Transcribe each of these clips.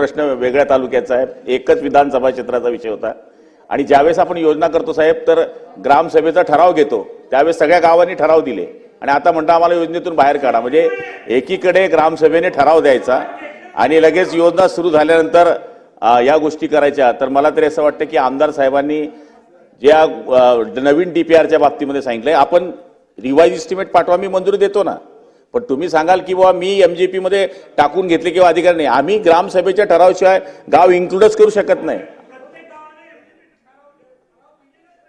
प्रश्न वेगळ्या तालुक्याचा आहे. एकच विधानसभा क्षेत्राचा विषय होता. आणि ज्यावेळेस आपण योजना करतो साहेब तर ग्रामसभेचा ठराव घेतो. त्यावेळेस सगळ्या गावांनी ठराव दिले. आणि आता म्हणता आम्हाला योजनेतून बाहेर काढा. म्हणजे एकीकडे ग्रामसभेने ठराव द्यायचा आणि लगेच योजना सुरू झाल्यानंतर या गोष्टी करायच्या. तर मला तरी असं वाटतं की आमदार साहेबांनी ज्या नवीन डी पी आरच्या बाबतीमध्ये सांगितलंय आपण रिवाईज इस्टिमेट पाठवा मी मंजुरी देतो ना. पण तुम्ही सांगाल की बाबा मी एमजेपी मध्ये टाकून घेतले किंवा अधिकार नाही. आम्ही ग्रामसभेच्या ठरावाशिवाय गाव इन्क्लूडच करू शकत नाही.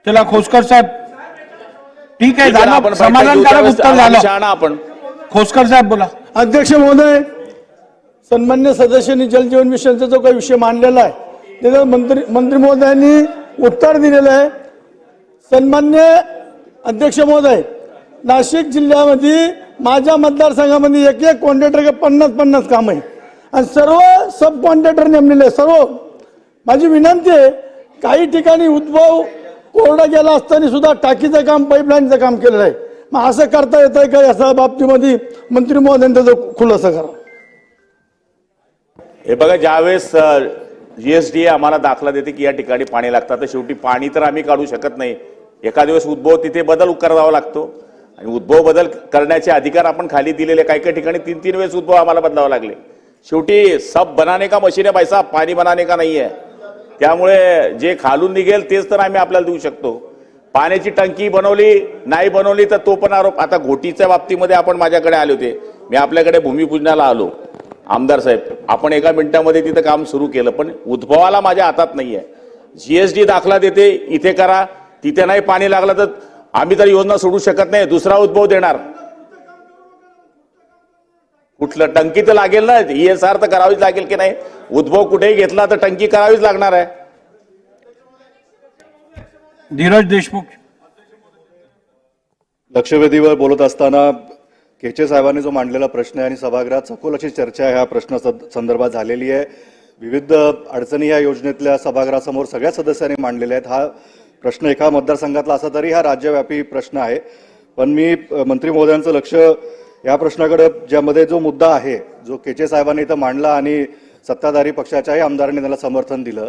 चला खोसकर साहेब. ठीक आहे झालं समाधानकारक उत्तर झालं. शहाणा आपण. खोसकर साहेब बोला. अध्यक्ष महोदय सन्मान्य सदस्यांनी जलजीवन मिशनचा जो काही विषय मांडलेला आहे त्याचं मंत्री मंत्री महोदयांनी उत्तर दिलेलं आहे. सन्मान्य अध्यक्ष महोदय नाशिक जिल्ह्यामध्ये माझ्या मतदारसंघामध्ये एक एक कॉन्ट्रॅक्टर पन्नास पन्नास काम आहे आणि सर्व सब कॉन्ट्रॅक्टर नेमलेले आहे सर्व. माझी विनंती आहे काही ठिकाणी उद्भव कोरडा गेला असताना सुद्धा टाकीचं काम पाईपलाईनचं काम केलेलं आहे. मग असं करता येतं आहे का? या बाबतीमध्ये मंत्री महोदयांनी त्याचं खुलासा करा. हे बघा ज्यावेळेस जीएसडी आम्हाला दाखला देते की या ठिकाणी पाणी लागतं तर शेवटी पाणी तर आम्ही काढू शकत नाही. एका दिवस उद्भव तिथे बदल करावा लागतो. आणि उद्भव बदल करण्याचे अधिकार आपण खाली दिलेले काही काही ठिकाणी तीन तीन वेळेस उद्भव आम्हाला बदलावे लागले. शेवटी सब बनाने का मशीन आहे पैसा पाणी बनाने का नाही आहे त्यामुळे जे खालून निघेल तेच तर आम्ही आपल्याला देऊ शकतो. पाण्याची टंकी बनवली नाही बनवली तर तो पण आरोप. आता घोटीच्या बाबतीमध्ये आपण माझ्याकडे आले होते. मी आपल्याकडे भूमिपूजनाला आलो. आमदार साहेब आपण एका मिनिटामध्ये तिथं काम सुरू केलं पण उद्भवाला माझ्या हातात नाही आहे जी एस डी दाखला देते इथे करा. तिथे नाही पाणी लागलं तर आम्ही तर योजना सोडू शकत नाही दुसरा उद्भव देणार. कुठलं टंकी तर लागेल ना ईएसआर तर करावीच लागेल की नाही? उद्भव कुठेही घेतला तर टंकी करावीच लागणार आहे. धीरज देशमुख. लक्षवेधीवर बोलत असताना केचे साहेबांनी जो मांडलेला प्रश्न आहे आणि सभागृहात सखोल अशी चर्चा ह्या प्रश्ना संदर्भात झालेली आहे. विविध अडचणी या योजनेतल्या सभागृहासमोर सगळ्या सदस्यांनी मांडलेल्या आहेत. हा प्रश्न एका मतदारसंघातला असा तरी हा राज्यव्यापी प्रश्न आहे. पण मी मंत्री महोदयांचं लक्ष या प्रश्नाकडे ज्यामध्ये जो मुद्दा आहे जो केचे साहेबांनी इथं मांडला आणि सत्ताधारी पक्षाच्याही आमदारांनी त्याला समर्थन दिलं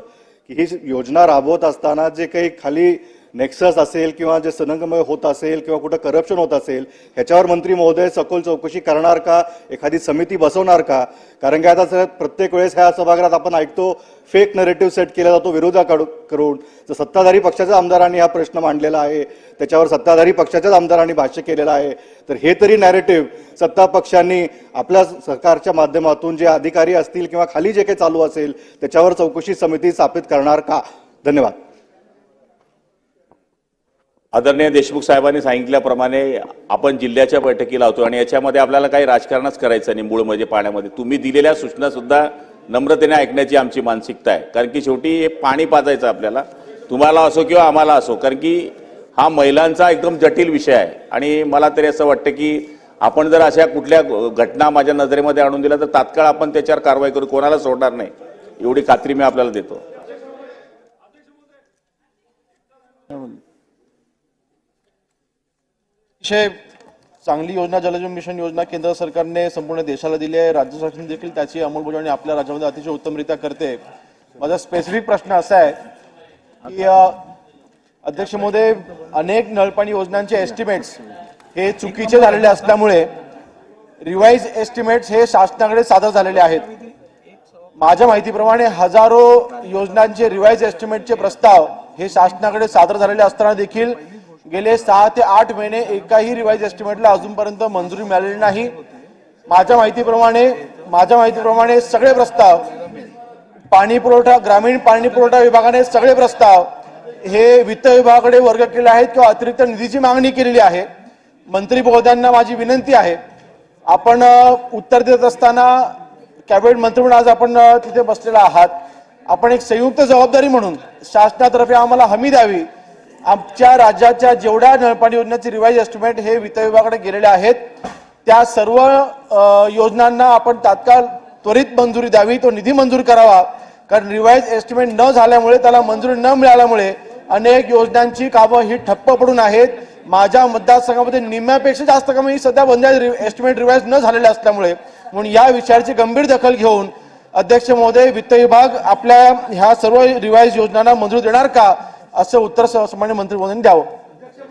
की ही योजना राबवत असताना जे काही खाली नेक्सस असेल किंवा जे संगमय होत असेल किंवा कुठं करप्शन होत असेल ह्याच्यावर मंत्री महोदय सखोल चौकशी करणार का? एखादी समिती बसवणार का? कारण की आता सर प्रत्येक वेळेस ह्या सभागृहात आपण ऐकतो फेक नरेटिव्ह सेट केला जातो विरोधाकडून करून. जर सत्ताधारी पक्षाच्या आमदारांनी हा प्रश्न मांडलेला आहे. त्याच्यावर सत्ताधारी पक्षाच्याच आमदारांनी भाष्य केलेलं आहे. तर हे तरी नॅरेटिव्ह सत्ता पक्षांनी आपल्या सरकारच्या माध्यमातून जे अधिकारी असतील किंवा खाली जे काही चालू असेल त्याच्यावर चौकशी समिती स्थापित करणार का? धन्यवाद. आदरणीय देशमुख साहेबांनी सांगितल्याप्रमाणे आपण जिल्ह्याच्या बैठकी लावतो आणि याच्यामध्ये आपल्याला काही राजकारणच करायचं नाही मूळ म्हणजे पाण्यामध्ये. तुम्ही दिलेल्या सूचनासुद्धा नम्रतेने ऐकण्याची आमची मानसिकता आहे. कारण की शेवटी हे पाणी पाजायचं आपल्याला. तुम्हाला असो किंवा आम्हाला असो. कारण की हा महिलांचा एकदम जटिल विषय आहे. आणि मला तरी असं वाटतं की आपण जर अशा कुठल्या घटना माझ्या नजरेमध्ये आणून दिल्या तर तात्काळ आपण त्याच्यावर कारवाई करू. कोणाला सोडणार नाही. एवढी खात्री मी आपल्याला देतो. अतिशय चांगली योजना जलजीवन मिशन योजना केंद्र सरकारने संपूर्ण देशाला दिली आहे. राज्य शासन देखील त्याची अंमलबजावणी आपल्या राज्यामध्ये अतिशय उत्तमरित्या करते. माझा स्पेसिफिक प्रश्न असा आहे की अध्यक्ष मोदी अनेक नळपाणी योजनांचे एस्टिमेट्स हे चुकीचे झालेले असल्यामुळे रिवाईज एस्टिमेट्स हे शासनाकडे सादर झालेले आहेत. माझ्या माहितीप्रमाणे हजारो योजनांचे रिवाईज एस्टिमेटचे प्रस्ताव हे शासनाकडे सादर झालेले असताना देखील गेले सहा ते आठ महिने एकाही रिवाईज एस्टिमेटला अजूनपर्यंत मंजुरी मिळालेली नाही. माझ्या माहितीप्रमाणे माझ्या माहितीप्रमाणे सगळे प्रस्ताव पाणी पुरवठा ग्रामीण पाणी पुरवठा विभागाने सगळे प्रस्ताव हे वित्त विभागाकडे वर्ग केले आहेत किंवा अतिरिक्त निधीची मागणी केलेली आहे. मंत्री महोदयांना माझी विनंती आहे. आपण उत्तर देत असताना कॅबिनेट मंत्री म्हणून आज आपण तिथे बसलेला आहात. आपण एक संयुक्त जबाबदारी म्हणून शासनातर्फे आम्हाला हमी द्यावी. आमच्या राज्याच्या जेवढ्या नळपाणी योजनेचे रिवाईज एस्टिमेट हे वित्त विभागाकडे गेलेले आहेत त्या सर्व योजनांना आपण तात्काळ त्वरित मंजुरी द्यावी तो निधी मंजूर करावा. कारण रिवाईज एस्टिमेट न झाल्यामुळे त्याला मंजुरी न मिळाल्यामुळे अनेक योजनांची कामं ही ठप्प पडून आहेत. माझ्या मतदारसंघामध्ये निम्म्यापेक्षा जास्त कामं ही सध्या बंद एस्टिमेट रिवाईज न झालेले असल्यामुळे. म्हणून या विषयाची गंभीर दखल घेऊन अध्यक्ष महोदय वित्त विभाग आपल्या ह्या सर्व रिवाईज योजनांना मंजुरी देणार का? असं उत्तर सर्वसामान्य मंत्री महोदयांनी द्यावं.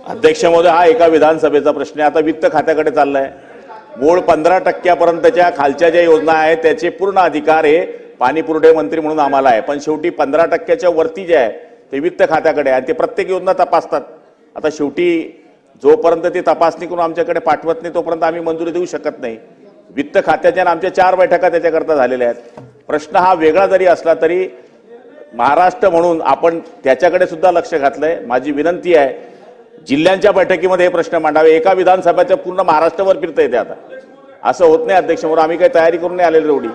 अध्यक्ष महोदय हा एका विधानसभेचा प्रश्न आहे. आता वित्त खात्याकडे चाललाय. मूळ पंधरा टक्क्यापर्यंतच्या खालच्या ज्या योजना आहेत त्याचे पूर्ण अधिकार हे पाणीपुरवठे मंत्री म्हणून आम्हाला आहे. पण शेवटी पंधरा टक्क्याच्या वरती जे आहे ते वित्त खात्याकडे आहे. ते प्रत्येक योजना तपासतात. आता शेवटी जोपर्यंत ते तपासणी करून आमच्याकडे पाठवत नाही तोपर्यंत आम्ही मंजुरी देऊ शकत नाही. वित्त खात्याच्या आमच्या चार बैठका त्याच्याकरता झालेल्या आहेत. प्रश्न हा वेगळा जरी असला तरी महाराष्ट्र म्हणून आपण त्याच्याकडे सुद्धा लक्ष घातलंय. माझी विनंती आहे जिल्ह्यांच्या बैठकीमध्ये हे प्रश्न मांडावे. एका विधानसभेच्या पूर्ण महाराष्ट्रावर फिरता येते आता. असं होत नाही अध्यक्ष म्हणून. आम्ही काही तयारी करून नाही आलेलो एवढी.